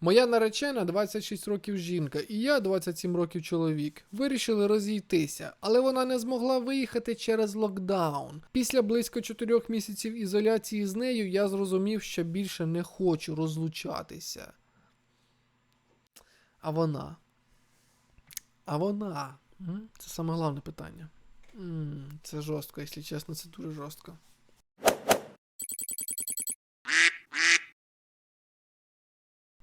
Моя наречена 26 років жінка, і я 27 років чоловік. Вирішили розійтися, але вона не змогла виїхати через локдаун. Після близько 4 місяців ізоляції з нею я зрозумів, що більше не хочу розлучатися. А вона. А вона. Це саме головне питання. Це жорстко, якщо чесно, це дуже жорстко.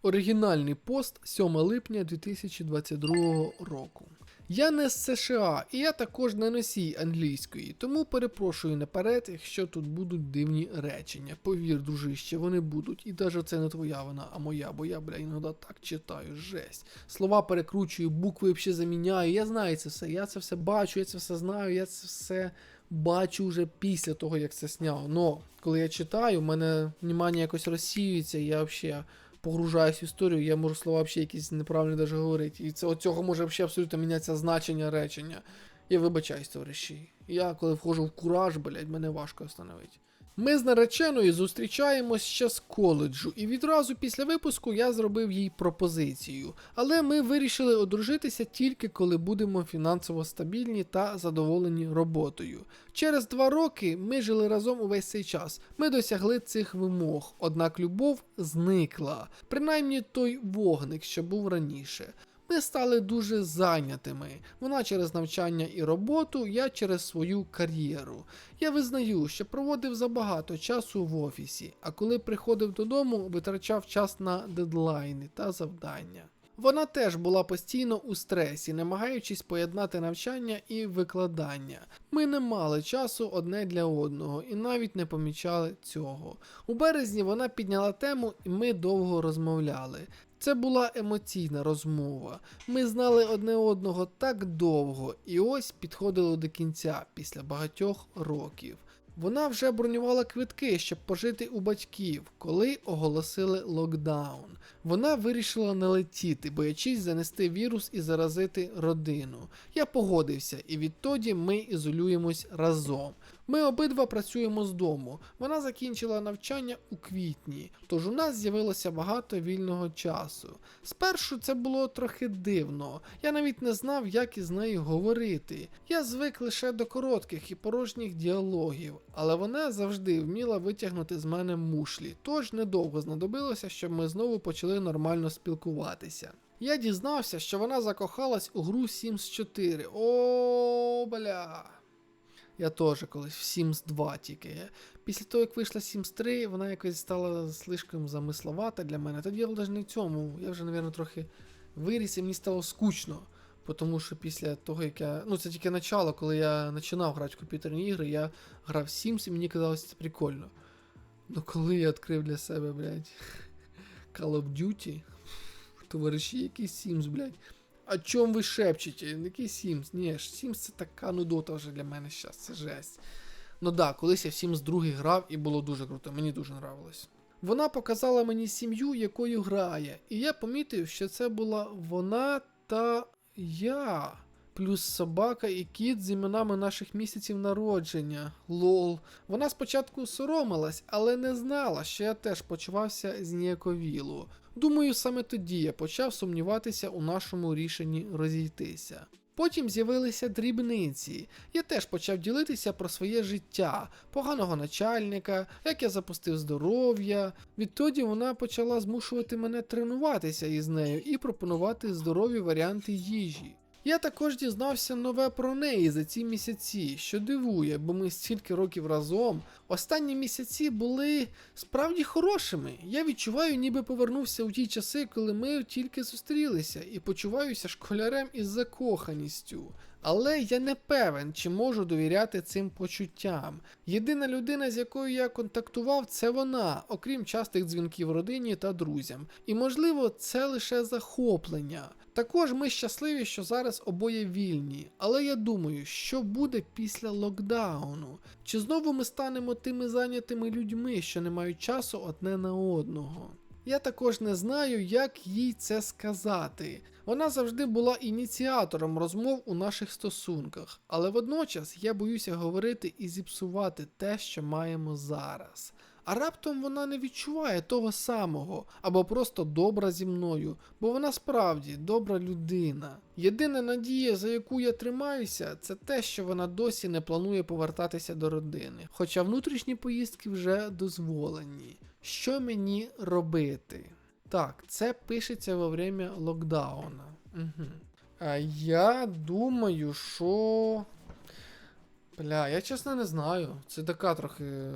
Оригінальний пост 7 липня 2022 року. Я не з США, і я також не носій англійської, тому перепрошую наперед, якщо тут будуть дивні речення. Повір, дружище, вони будуть. І навіть це не твоя вина, а моя, бо я, бля, іноді так читаю, жесть. Слова перекручую, букви взагалі заміняю. Я знаю це все, я це все бачу, я це все знаю, я це все бачу вже після того, як це сняв. Но коли я читаю, в мене внимання якось розсіюється, я взагалі погружаюсь в історію, я можу слова взагалі якісь неправильно даже говорити. І це цього може взагалі абсолютно мінятися значення речення. Я вибачаюсь, товариші. Я коли входжу в кураж, блядь, мене важко остановити. Ми з нареченою зустрічаємось ще з коледжу, і відразу після випуску я зробив їй пропозицію. Але ми вирішили одружитися тільки коли будемо фінансово стабільні та задоволені роботою. Через два роки ми жили разом увесь цей час. Ми досягли цих вимог, однак любов зникла, принаймні той вогник, що був раніше. Ми стали дуже зайнятими. Вона через навчання і роботу, я через свою кар'єру. Я визнаю, що проводив забагато часу в офісі, а коли приходив додому, витрачав час на дедлайни та завдання. Вона теж була постійно у стресі, намагаючись поєднати навчання і викладання. Ми не мали часу одне для одного і навіть не помічали цього. У березні вона підняла тему, і ми довго розмовляли. Це була емоційна розмова. Ми знали одне одного так довго, і ось підходило до кінця після багатьох років. Вона вже бронювала квитки, щоб пожити у батьків, коли оголосили локдаун. Вона вирішила не летіти, боячись занести вірус і заразити родину. Я погодився, і відтоді ми ізолюємось разом. Ми обидва працюємо з дому. Вона закінчила навчання у квітні, тож у нас з'явилося багато вільного часу. Спершу це було трохи дивно. Я навіть не знав, як із нею говорити. Я звик лише до коротких і порожніх діалогів, але вона завжди вміла витягнути з мене мушлі, тож недовго знадобилося, щоб ми знову почали нормально спілкуватися. Я дізнався, що вона закохалась у гру Sims 4. О, бля. Я теж колись в Sims 2 тільки. Після того, як вийшла Sims 3, вона якось стала слишком замисловата для мене. Тоді я навіть не в цьому. Я вже, мабуть, трохи виріс і мені стало скучно. Тому що після того, як я. Ну, це тільки начало, коли я починав грати в комп'ютерні ігри, я грав в Sims і мені казалось це прикольно. Ну коли я відкрив для себе, блядь, Call of Duty, товариші, який Sims, блядь. О чому ви шепчете? Який Sims? Ні, Sims це така нудота вже для мене зараз, це жесть. Ну да, колись я в Sims 2 грав і було дуже круто, мені дуже нравилось. Вона показала мені сім'ю, якою грає, і я помітив, що це була вона та я. Плюс собака і кіт з іменами наших місяців народження. Лол. Вона спочатку соромилась, але не знала, що я теж почувався зніяковіло. Думаю, саме тоді я почав сумніватися у нашому рішенні розійтися. Потім з'явилися дрібниці. Я теж почав ділитися про своє життя, поганого начальника, як я запустив здоров'я. Відтоді вона почала змушувати мене тренуватися із нею і пропонувати здорові варіанти їжі. Я також дізнався нове про неї за ці місяці, що дивує, бо ми стільки років разом. Останні місяці були справді хорошими. Я відчуваю, ніби повернувся у ті часи, коли ми тільки зустрілися, і почуваюся школярем із закоханістю. Але я не певен, чи можу довіряти цим почуттям. Єдина людина, з якою я контактував, це вона, окрім частих дзвінків родині та друзям. І можливо, це лише захоплення. Також ми щасливі, що зараз обоє вільні, але я думаю, що буде після локдауну. Чи знову ми станемо тими зайнятими людьми, що не мають часу одне на одного? Я також не знаю, як їй це сказати. Вона завжди була ініціатором розмов у наших стосунках, але водночас я боюся говорити і зіпсувати те, що маємо зараз. А раптом вона не відчуває того самого, або просто добра зі мною, бо вона справді добра людина. Єдина надія, за яку я тримаюся, це те, що вона досі не планує повертатися до родини. Хоча внутрішні поїздки вже дозволені. Що мені робити? Так, це пишеться во время локдауна. Угу. А я думаю, що. Бля, я чесно не знаю. Це така трохи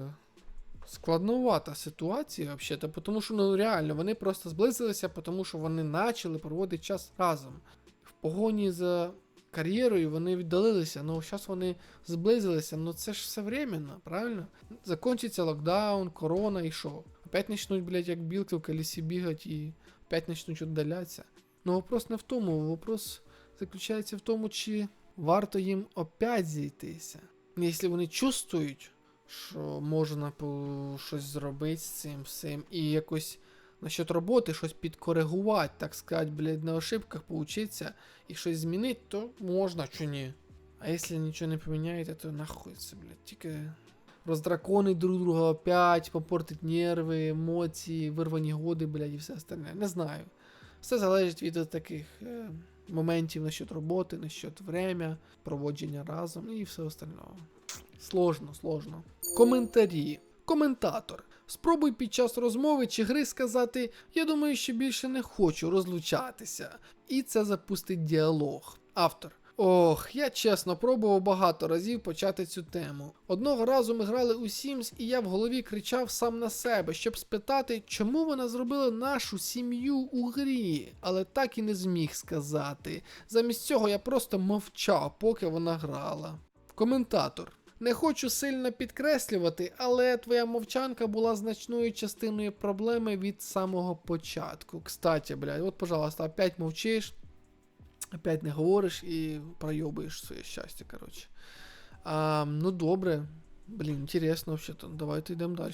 складновата ситуація, взагалі, тому що ну реально вони просто зблизилися, тому що вони почали проводити час разом. В погоні за кар'єрою вони віддалилися, ну зараз вони зблизилися, ну це ж все временно, правильно? Закончиться локдаун, корона і що? Опять почнуть, блядь, як білки в колесі бігати і опять почнуть віддалятися. Ну вопрос не в тому, вопрос заключається в тому, чи варто їм опять зійтися. Якщо вони чувствують, що можна щось зробити з цим всім, і якось насчет роботи щось підкоригувати, так сказати, блядь, на ошибках поучитися і щось змінити, то можна чи ні. А якщо нічого не поміняєте, то нахуй це, блядь, тільки роздраконить друг друга опять, попортить нерви, емоції, вирвані годи, блядь, і все остальне. Не знаю. Все залежить від таких е, моментів насчет роботи, насчет время, проводження разом і все остального. Сложно, сложно. Коментарі. Коментатор. Спробуй під час розмови чи гри сказати Я думаю, що більше не хочу розлучатися. І це запустить діалог. Автор. Ох, я чесно пробував багато разів почати цю тему. Одного разу ми грали у Sims, і я в голові кричав сам на себе, щоб спитати, чому вона зробила нашу сім'ю у грі, але так і не зміг сказати. Замість цього я просто мовчав, поки вона грала. Коментатор. Не хочу сильно підкреслювати, але твоя мовчанка була значною частиною проблеми від самого початку. Кстати, блядь, от, пожалуйста, опять мовчиш, опять не говориш і пройобуєш своє щастя, коротше. А, ну добре. Блін, інтересно взагалі-то. Давайте йдемо далі.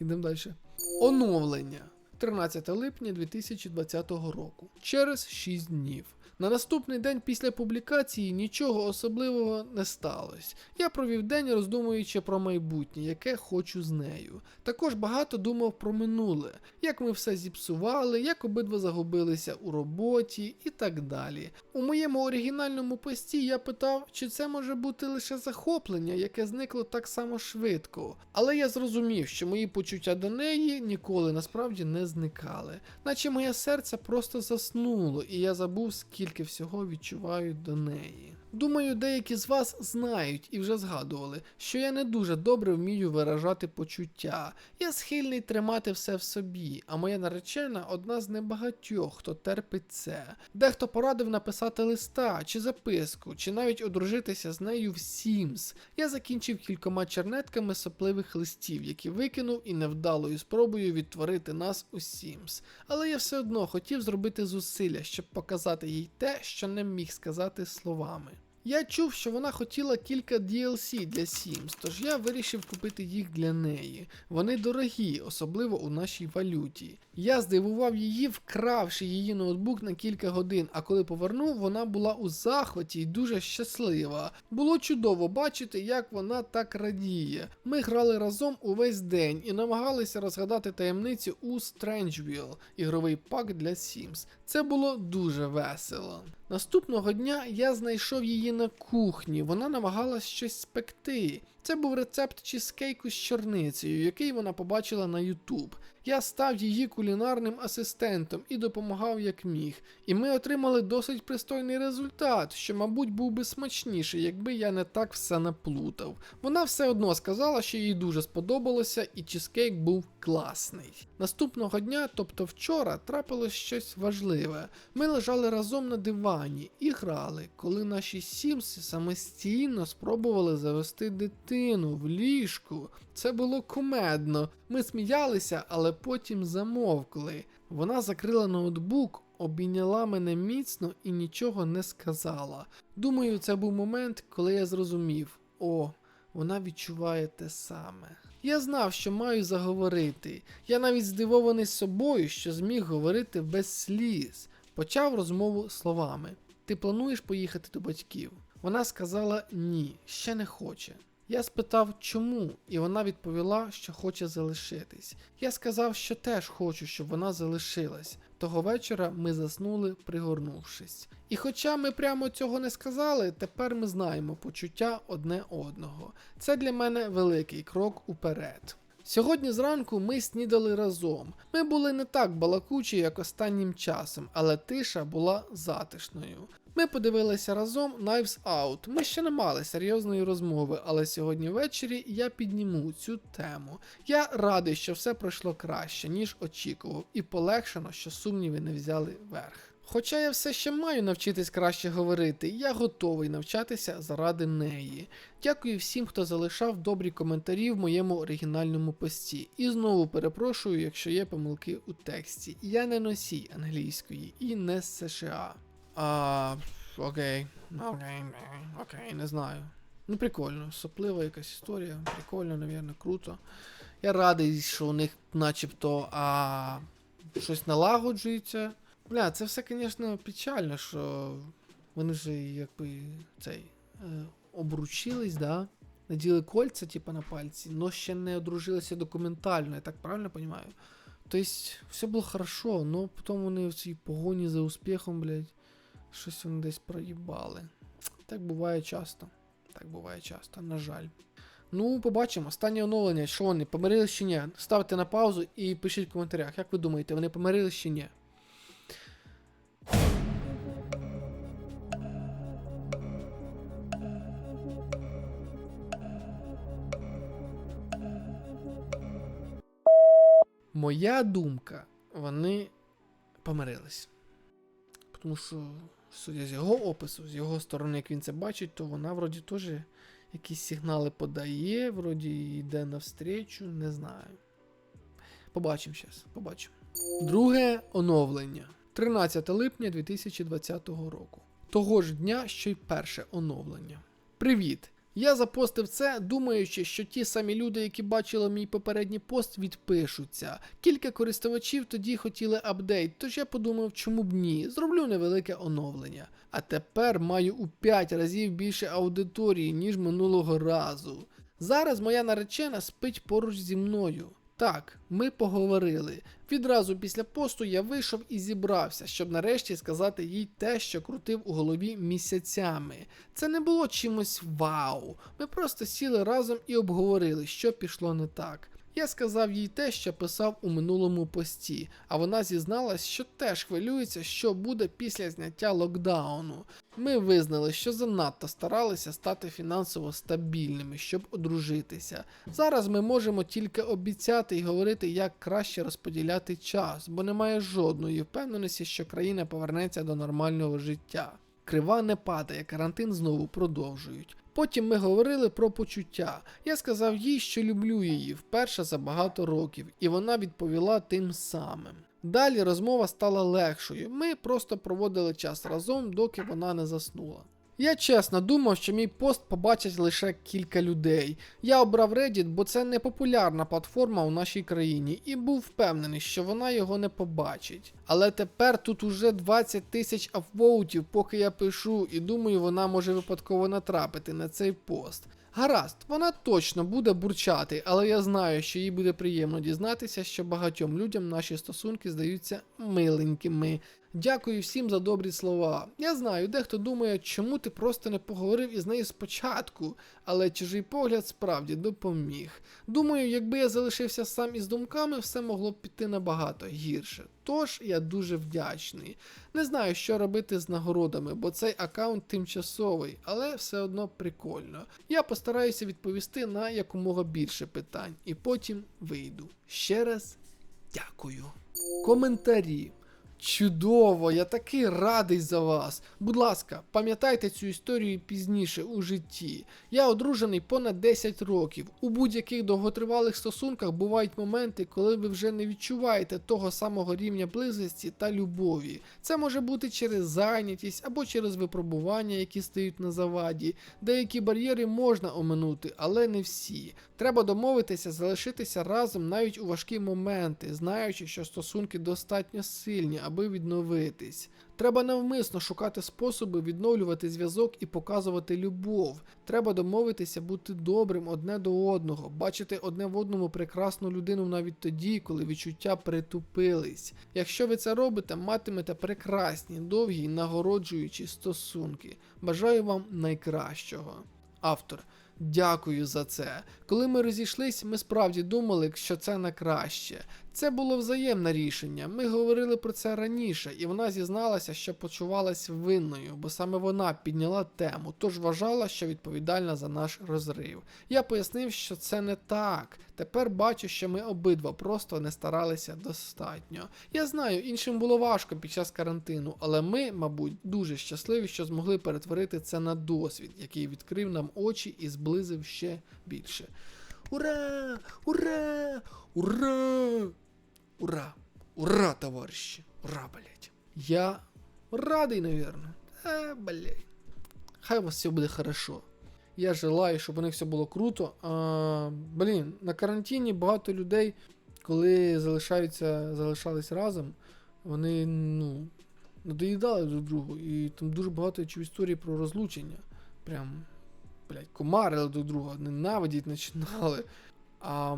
Йдемо далі. Оновлення. 13 липня 2020 року. Через 6 днів. На наступний день після публікації нічого особливого не сталося. Я провів день роздумуючи про майбутнє, яке хочу з нею. Також багато думав про минуле, як ми все зіпсували, як обидва загубилися у роботі і так далі. У моєму оригінальному пості я питав, чи це може бути лише захоплення, яке зникло так само швидко. Але я зрозумів, що мої почуття до неї ніколи насправді не зникали, наче моє серце просто заснуло, і я забув, скільки всього відчуваю до неї. Думаю, деякі з вас знають і вже згадували, що я не дуже добре вмію виражати почуття. Я схильний тримати все в собі, а моя наречена одна з небагатьох, хто терпить це. Дехто порадив написати листа чи записку, чи навіть одружитися з нею в Sims. Я закінчив кількома чернетками сопливих листів, які викинув і невдалою спробою відтворити нас у Sims. Але я все одно хотів зробити зусилля, щоб показати їй те, що не міг сказати словами. Я чув, що вона хотіла кілька DLC для Sims, тож я вирішив купити їх для неї. Вони дорогі, особливо у нашій валюті. Я здивував її, вкравши її ноутбук на кілька годин, а коли повернув, вона була у захваті і дуже щаслива. Було чудово бачити, як вона так радіє. Ми грали разом увесь день і намагалися розгадати таємницю у Strangeville, ігровий пак для Sims. Це було дуже весело. Наступного дня я знайшов її на кухні. Вона намагалась щось спекти. Це був рецепт чизкейку з чорницею, який вона побачила на YouTube. Я став її кулінарним асистентом і допомагав як міг. І ми отримали досить пристойний результат, що, мабуть, був би смачніший, якби я не так все наплутав. Вона все одно сказала, що їй дуже сподобалося, і чизкейк був класний. Наступного дня, тобто вчора, трапилось щось важливе. Ми лежали разом на дивані і грали, коли наші сімси самостійно спробували завести дитину в ліжку. Це було кумедно. Ми сміялися, але потім замовкли. Вона закрила ноутбук, обійняла мене міцно і нічого не сказала. Думаю, це був момент, коли я зрозумів: о, вона відчуває те саме. Я знав, що маю заговорити. Я навіть здивований собою, що зміг говорити без сліз. Почав розмову словами: Ти плануєш поїхати до батьків? Вона сказала ні, ще не хоче. Я спитав, чому, і вона відповіла, що хоче залишитись. Я сказав, що теж хочу, щоб вона залишилась. Того вечора ми заснули, пригорнувшись. І хоча ми прямо цього не сказали, тепер ми знаємо почуття одне одного. Це для мене великий крок уперед. Сьогодні зранку ми снідали разом. Ми були не так балакучі, як останнім часом, але тиша була затишною. Ми подивилися разом Knives Out. Ми ще не мали серйозної розмови, але сьогодні ввечері я підніму цю тему. Я радий, що все пройшло краще, ніж очікував, і полегшено, що сумніви не взяли верх. Хоча я все ще маю навчитись краще говорити, я готовий навчатися заради неї. Дякую всім, хто залишав добрі коментарі в моєму оригінальному пості. І знову перепрошую, якщо є помилки у тексті. Я не носій англійської і не з США. А, окей. Окей, окей, не знаю. Ну, прикольно, соплива якась історія. Прикольно, навірно, круто. Я радий, що у них начебто а, щось налагоджується. Бля, це все, звісно, печально, що вони вже якби цей е, обручились, да? Наділи кольця, типа, на пальці, но ще не одружилися документально, я так правильно розумію? Тобто, все було хорошо, но потім вони в цій погоні за успіхом, блядь, щось вони десь проїбали. Так буває часто. Так буває часто, на жаль. Ну, побачимо. Останнє оновлення. Що вони, помирились чи ні? Ставте на паузу і пишіть в коментарях. Як ви думаєте, вони помирились чи ні? Моя думка, вони помирились. Тому що, судя з його опису, з його сторони, як він це бачить, то вона вроді теж якісь сигнали подає, вроді йде навстрічу, не знаю. Побачимо зараз, побачимо. Друге оновлення. 13 липня 2020 року. Того ж дня, що й перше оновлення. Привіт! Я запостив це, думаючи, що ті самі люди, які бачили мій попередній пост, відпишуться. Кілька користувачів тоді хотіли апдейт, тож я подумав, чому б ні. Зроблю невелике оновлення. А тепер маю у 5 разів більше аудиторії, ніж минулого разу. Зараз моя наречена спить поруч зі мною. Так, ми поговорили. Відразу після посту я вийшов і зібрався, щоб нарешті сказати їй те, що крутив у голові місяцями. Це не було чимось вау. Ми просто сіли разом і обговорили, що пішло не так. Я сказав їй те, що писав у минулому пості, а вона зізналась, що теж хвилюється, що буде після зняття локдауну. Ми визнали, що занадто старалися стати фінансово стабільними, щоб одружитися. Зараз ми можемо тільки обіцяти і говорити, як краще розподіляти час, бо немає жодної впевненості, що країна повернеться до нормального життя. Крива не падає, карантин знову продовжують. Потім ми говорили про почуття. Я сказав їй, що люблю її вперше за багато років, і вона відповіла тим самим. Далі розмова стала легшою. Ми просто проводили час разом, доки вона не заснула. Я чесно думав, що мій пост побачать лише кілька людей. Я обрав Reddit, бо це не популярна платформа у нашій країні, і був впевнений, що вона його не побачить. Але тепер тут уже 20 тисяч апвоутів, поки я пишу, і думаю, вона може випадково натрапити на цей пост. Гаразд, вона точно буде бурчати, але я знаю, що їй буде приємно дізнатися, що багатьом людям наші стосунки здаються миленькими. Дякую всім за добрі слова. Я знаю, дехто думає, чому ти просто не поговорив із нею спочатку, але чужий погляд справді допоміг. Думаю, якби я залишився сам із думками, все могло б піти набагато гірше. Тож я дуже вдячний. Не знаю, що робити з нагородами, бо цей аккаунт тимчасовий, але все одно прикольно. Я постараюся відповісти на якомога більше питань і потім вийду. Ще раз дякую. Коментарі. Чудово, я такий радий за вас. Будь ласка, пам'ятайте цю історію пізніше у житті. Я одружений понад 10 років. У будь-яких довготривалих стосунках бувають моменти, коли ви вже не відчуваєте того самого рівня близості та любові. Це може бути через зайнятість або через випробування, які стають на заваді. Деякі бар'єри можна оминути, але не всі. Треба домовитися залишитися разом навіть у важкі моменти, знаючи, що стосунки достатньо сильні, аби відновитись. Треба навмисно шукати способи відновлювати зв'язок і показувати любов. Треба домовитися бути добрим одне до одного, бачити одне в одному прекрасну людину навіть тоді, коли відчуття притупились. Якщо ви це робите, матимете прекрасні, довгі й нагороджуючі стосунки. Бажаю вам найкращого. Автор. Дякую за це. Коли ми розійшлись, ми справді думали, що це на краще. Це було взаємне рішення. Ми говорили про це раніше, і вона зізналася, що почувалась винною, бо саме вона підняла тему, тож вважала, що відповідальна за наш розрив. Я пояснив, що це не так. Тепер бачу, що ми обидва просто не старалися достатньо. Я знаю, іншим було важко під час карантину, але ми, мабуть, дуже щасливі, що змогли перетворити це на досвід, який відкрив нам очі і зблизив ще більше. Ура! Ура! Ура! Ура! Ура, товариші! Ура, блять! Я радий, наверное. Е, блять. Хай у вас все буде хорошо. Я желаю, щоб у них все було круто. А, блін, на карантині багато людей, коли залишаються, залишались разом, вони ну, надоїдали друг другу. І там дуже багато я чув історій про розлучення. Прям, блядь, комарили друг друга, ненавидіть починали. А,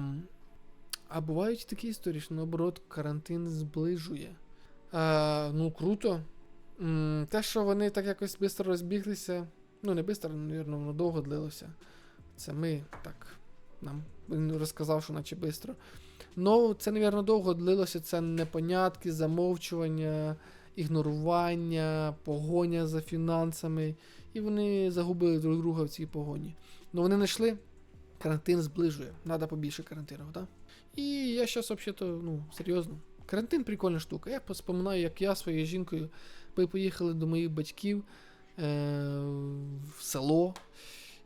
а бувають такі історії, що наоборот карантин зближує. А, ну, круто. Те, що вони так якось швидко розбіглися, ну не швидко, мабуть, воно довго длилося. Це ми так. Нам він розказав, що наче швидко. Ну, це, мабуть, довго длилося. Це непонятки, замовчування, ігнорування, погоня за фінансами. І вони загубили друг друга в цій погоні. Ну вони знайшли. Карантин зближує. Надо побільше карантину, так? І я зараз взагалі, ну, серйозно. Карантин прикольна штука. Я споминаю, як я своєю жінкою ми поїхали до моїх батьків е- в село.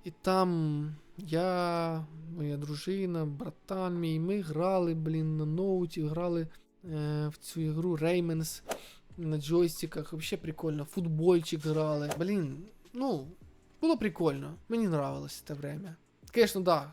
І там я, моя дружина, братан мій, ми грали, блін, на ноуті, грали е- в цю ігру Rayman's на джойстиках. Взагалі прикольно. Футбольчик грали. Блін, ну, було прикольно. Мені нравилось те время. Звісно, да.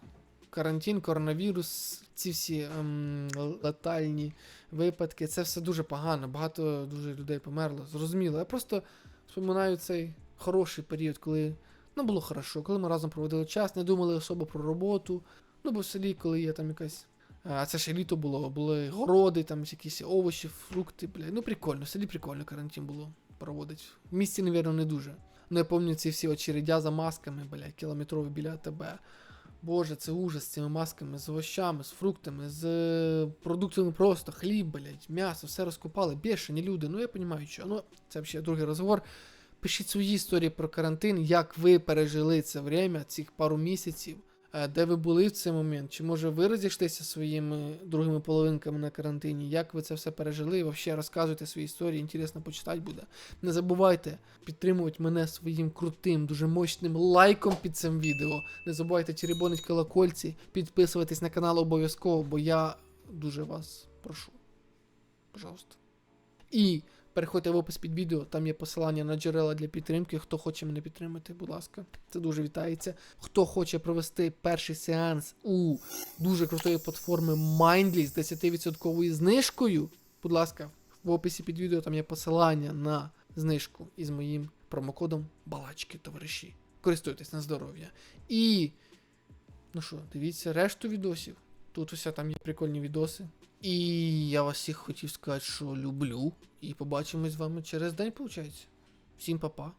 Карантин, коронавірус, ці всі ем, летальні випадки, це все дуже погано. Багато дуже людей померло. Зрозуміло. Я просто вспоминаю цей хороший період, коли ну, було хорошо, коли ми разом проводили час, не думали особо про роботу. Ну, бо в селі, коли є там якась. А це ще літо було, були городи, там якісь овочі, фрукти, бля. Ну прикольно, в селі прикольно карантин було проводити. В місті, навірно, не дуже. Ну, я пам'ятаю ці всі очередя за масками, бля, кілометрові біля тебе. Боже, це ужас з цими масками, з овощами, з фруктами, з е, продуктами просто, хліб, блядь, м'ясо, все розкупали, бешені люди. Ну я розумію, що. Ну, це ще другий розговор. Пишіть свої історії про карантин, як ви пережили це время, цих пару місяців, де ви були в цей момент, чи може ви розійшлися своїми другими половинками на карантині, як ви це все пережили, і взагалі розказуйте свої історії, інтересно почитати буде. Не забувайте підтримувати мене своїм крутим, дуже мощним лайком під цим відео. Не забувайте черебонить колокольці, підписуватись на канал обов'язково, бо я дуже вас прошу. Пожалуйста. І переходьте в опис під відео, там є посилання на джерела для підтримки. Хто хоче мене підтримати, будь ласка, це дуже вітається. Хто хоче провести перший сеанс у дуже крутої платформи Mindly з 10% знижкою, будь ласка, в описі під відео там є посилання на знижку із моїм промокодом Балачки, товариші. Користуйтесь на здоров'я. І. Ну що, дивіться решту відосів. Тут усе там є прикольні відоси. І я вас всіх хотів сказати, що люблю. І побачимось з вами через день, виходить. Всім па-па.